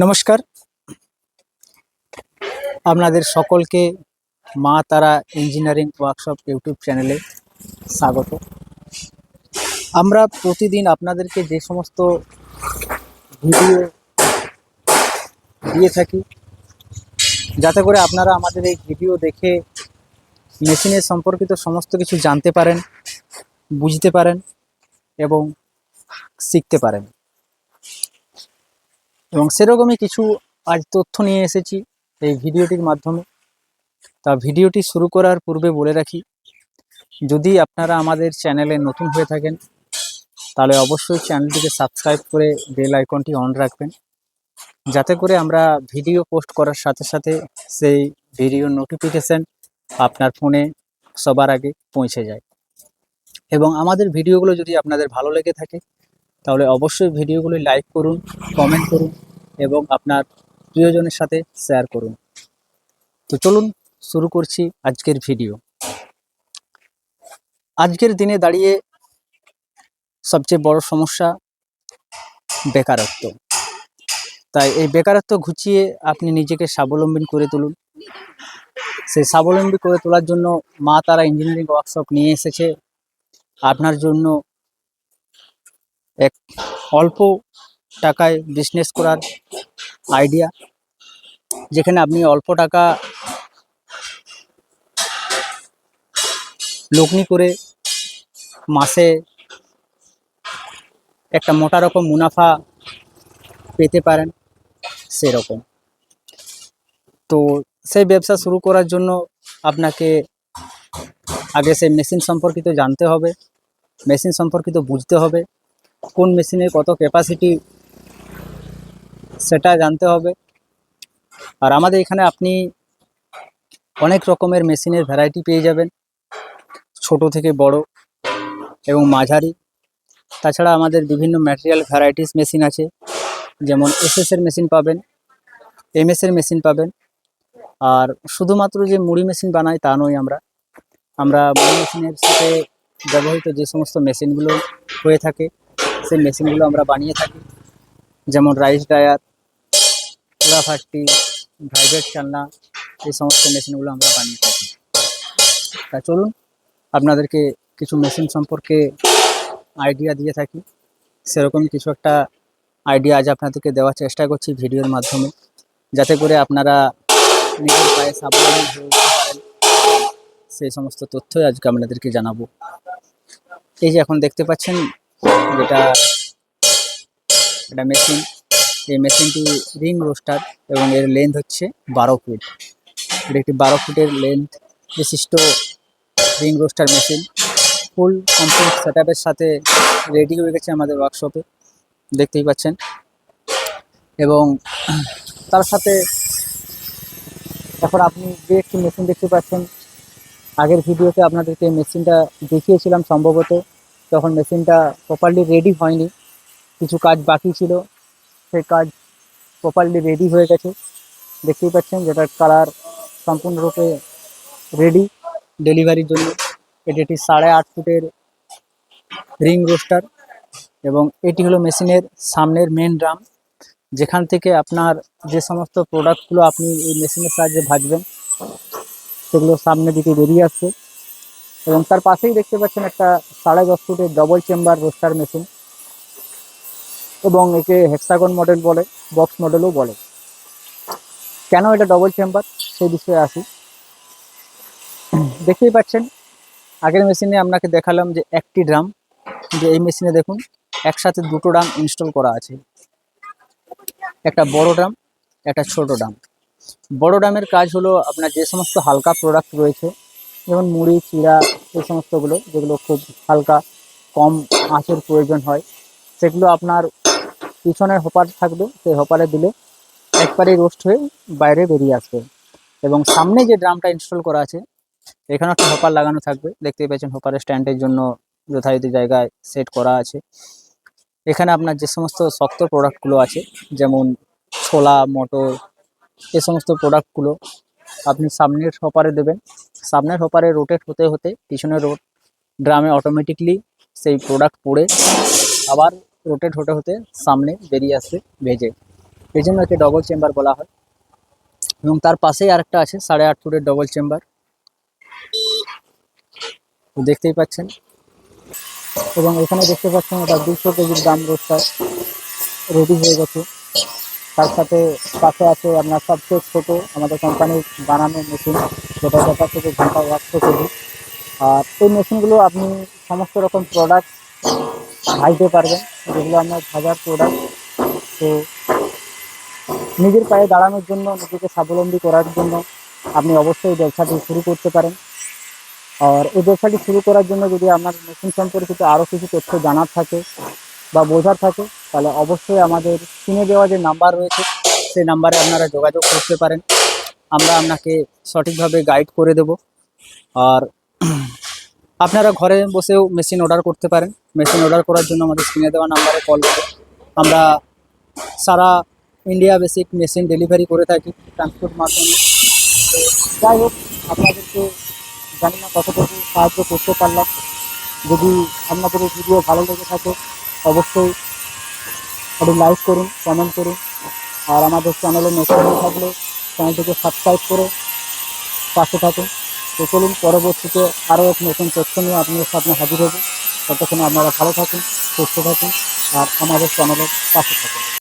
নমস্কার। আপনাদের সকলকে মা তারা ইঞ্জিনিয়ারিং ওয়ার্কশপ ইউটিউব চ্যানেলে স্বাগত। আমরা প্রতিদিন আপনাদেরকে যে সমস্ত ভিডিও দিয়ে থাকি, যাতে করে আপনারা আমাদের এই ভিডিও দেখে মেশিনের সম্পর্কিত সমস্ত কিছু জানতে পারেন, বুঝতে পারেন এবং শিখতে পারেন। এবং সেরকমই কিছু আজ তথ্য নিয়ে এসেছি এই ভিডিওটির মাধ্যমে। তা ভিডিওটি শুরু করার পূর্বে বলে রাখি, যদি আপনারা আমাদের চ্যানেলে নতুন হয়ে থাকেন, তাহলে অবশ্যই চ্যানেলটিকে সাবস্ক্রাইব করে বেল আইকনটি অন রাখবেন। যাতে করে আমরা ভিডিও পোস্ট করার সাথে সাথে সেই ভিডিও নোটিফিকেশন আপনার ফোনে সবার আগে পৌঁছে যায়। এবং আমাদের ভিডিওগুলো যদি আপনাদের ভালো লেগে থাকে তাহলে অবশ্যই ভিডিওগুলি লাইক করুন কমেন্ট করুন এবং আপনার প্রিয়জনের সাথে শেয়ার করুন। তো চলুন শুরু করছি আজকের ভিডিও আজকের দিনে দাঁড়িয়ে সবচেয়ে বড় সমস্যা বেকারত্ব। তাই এই বেকারত্ব ঘুচিয়ে আপনি নিজেকে স্বাবলম্বী করে তুলুন। সেই স্বাবলম্বী করে তোলার জন্য মা তারা ইঞ্জিনিয়ারিং ওয়ার্কশপ নিয়ে এসেছে। আপনার জন্য এক অল্প টাকায় বিজনেস করার আইডিয়া যেখানে আপনি অল্প টাকা লগ্নি করে মাসে একটা মোটা রকম মুনাফা পেতে পারেন সেরকম। তো সেই ব্যবসা শুরু করার জন্য আপনাকে আগে সেই মেশিন সম্পর্কিত জানতে হবে মেশিন সম্পর্কিত বুঝতে হবে। কোন মেশিনের কত ক্যাপাসিটি সেটা জানতে হবে। আর আমাদের এখানে আপনি অনেক রকমের মেশিনের ভ্যারাইটি পেয়ে যাবেন। ছোট থেকে বড় এবং মাঝারি। তাছাড়া আমাদের বিভিন্ন ম্যাটেরিয়াল ভ্যারাইটিস মেশিন আছে। যেমন এসএস এর মেশিন পাবেন এমএস এর মেশিন পাবেন। আর শুধুমাত্র যে মুড়ি মেশিন বানাই তা নয় আমরা। আমরা মুড়ি মেশিনের সাথে ব্যবহৃত যে সমস্ত মেশিনগুলো হয়ে থাকে সেই মেশিনগুলো আমরা বানিয়ে থাকি, যেমন রাইস ড্রায়ার চূড়া ফাটটি ভাইব্রেট চালনা, এই সমস্ত মেশিনগুলো আমরা বানিয়ে থাকি। তা চলুন, আপনাদেরকে কিছু মেশিন সম্পর্কে আইডিয়া দিয়ে থাকি। সেরকম কিছু একটা আইডিয়া আজ আপনাদেরকে দেওয়ার চেষ্টা করছি ভিডিওর মাধ্যমে, যাতে করে আপনারা নিজের পায়ে স্বাবলম্বী হয়ে পারেন। সেই সমস্ত তথ্যই আজকে আপনাদেরকে জানাব। এই যে এখন দেখতে পাচ্ছেন যেটা এটা মেশিন এই মেশিনটি রিং রোস্টার এবং এর লেন্থ হচ্ছে বারো ফুট এটা একটি বারো ফুটের লেন্থ বিশিষ্ট ring roaster machine full complete set সাথে রেডি হয়ে গেছে আমাদের ওয়ার্কশপে দেখতেই পাচ্ছেন। এবং তার সাথে এখন আপনি যে একটি মেশিন দেখতে পাচ্ছেন, আগের ভিডিওতে আপনাদেরকে মেশিনটা দেখিয়েছিলাম সম্ভবত। তখন মেশিনটা প্রপারলি রেডি হয়নি। কিছু কাজ বাকি ছিল। সেই কাজ প্রপারলি রেডি হয়ে গেছে। দেখতেই পাচ্ছেন যেটার কালার সম্পূর্ণরূপে রেডি ডেলিভারির জন্য। এটি একটি সাড়ে আট ফুটের রিং রোস্টার এবং এটি হলো মেশিনের সামনের মেন ড্রাম যেখান থেকে আপনার যে সমস্ত প্রোডাক্টগুলো আপনি এই মেশিনের সাহায্যে ভাজবেন, সেগুলো সামনের দিকে বেরিয়ে আসছে। এবং তার পাশেই দেখতে পাচ্ছেন একটা সাড়ে দশ ফুটের ডবল চেম্বার রোস্টার মেশিন এবং একে হেক্সাগন মডেল বলে বক্স মডেলও বলে। কেন এটা ডবল চেম্বার সেই বিষয়ে আসি। দেখতেই পাচ্ছেন, আগের মেশিনে আপনাকে দেখালাম যে একটি ড্রাম যে এই মেশিনে দেখুন, একসাথে দুটো ড্রাম ইনস্টল করা আছে। একটা বড় ড্রাম একটা ছোট ড্রাম বড় ড্রামের কাজ হলো আপনার যে সমস্ত হালকা প্রোডাক্ট রয়েছে যেমন মুড়ি, চিড়া, এই সমস্তগুলো যেগুলো খুব হালকা কম আঁচের প্রয়োজন হয়, সেগুলো আপনার পিছনের হোপার থাকবে, সেই হোপারে দিলে একবারেই রোস্ট হয়ে বাইরে বেরিয়ে আসবে। এবং সামনে যে ড্রামটা ইনস্টল করা আছে এখানে একটা হোপার লাগানো থাকবে, দেখতেই পাচ্ছেন হোপারের স্ট্যান্ডের জন্য যথাযথ জায়গায় সেট করা আছে। এখানে আপনার যে সমস্ত শক্ত প্রোডাক্টগুলো আছে, যেমন ছোলা, মটর, এ সমস্ত প্রোডাক্টগুলো আপনি সামনের হোপারে দেবেন সামনের হোপারে রোটেট হতে হতে পিছনের রোড ড্রামে অটোমেটিকলি সেই প্রোডাক্ট পড়ে, আবার রোটেট হতে হতে সামনে বেরিয়ে আসবে ভেজে এই জন্য একে ডবল চেম্বার বলা হয়। এবং তার পাশেই আরেকটা আছে, সাড়ে আট ফুটের ডবল চেম্বার দেখতেই পাচ্ছেন। এবং এখানে দেখতে পাচ্ছেন এটা দুশো কেজির দাম রোস্টার রেডি হয়ে গেছে। তার সাথে পাশে আছে আপনার সবচেয়ে ছোট আমাদের কোম্পানির বানানো মেশিন যেটা দেখা থেকে ঘণ্টা একশো কেজি আর এই মেশিনগুলো আপনি সমস্ত রকম প্রোডাক্ট ভাজতে পারবেন, যেগুলো আপনার ভাজার প্রোডাক্ট তো নিজের পায়ে দাঁড়ানোর জন্য, নিজেকে স্বাবলম্বী করার জন্য আপনি অবশ্যই ব্যবসাটি শুরু করতে পারেন। আর এই ব্যবসাটি শুরু করার জন্য যদি আপনার মেশিন সম্পর্কিত আরও কিছু তথ্য জানার থাকে বা বোঝার থাকে তাহলে অবশ্যই আমাদের স্ক্রিনে দেওয়া যে নাম্বার রয়েছে, সেই নাম্বারে আপনারা যোগাযোগ করতে পারেন। আমরা আপনাকে সঠিকভাবে গাইড করে দেব। আর আপনারা ঘরে বসেও মেশিন অর্ডার করতে পারেন। মেশিন অর্ডার করার জন্য আমাদের স্ক্রিনে দেওয়া নাম্বারে কল করে আমরা সারা ইন্ডিয়া বেসিক মেশিন ডেলিভারি করে থাকি ট্রান্সপোর্ট মাধ্যমে। তো যাই হোক, আপনাদেরকে জানি না কতটুকু সাহায্য করতে পারলাম। যদি আপনাদের ভিডিও ভালো লেগে থাকে, অবশ্যই একটু লাইক করুন কমেন্ট করুন। আর আমাদের চ্যানেলে নতুন থাকলে চ্যানেলটিকে সাবস্ক্রাইব করে পাশে থাকুন। তো চলুন, পরবর্তীতে আরও এক নতুন তথ্য নিয়ে আপনাদের সামনে হাজির হব। ততক্ষণে আপনারা ভালো থাকুন, সুস্থ থাকুন, আর আমাদের চ্যানেলের পাশে থাকুন।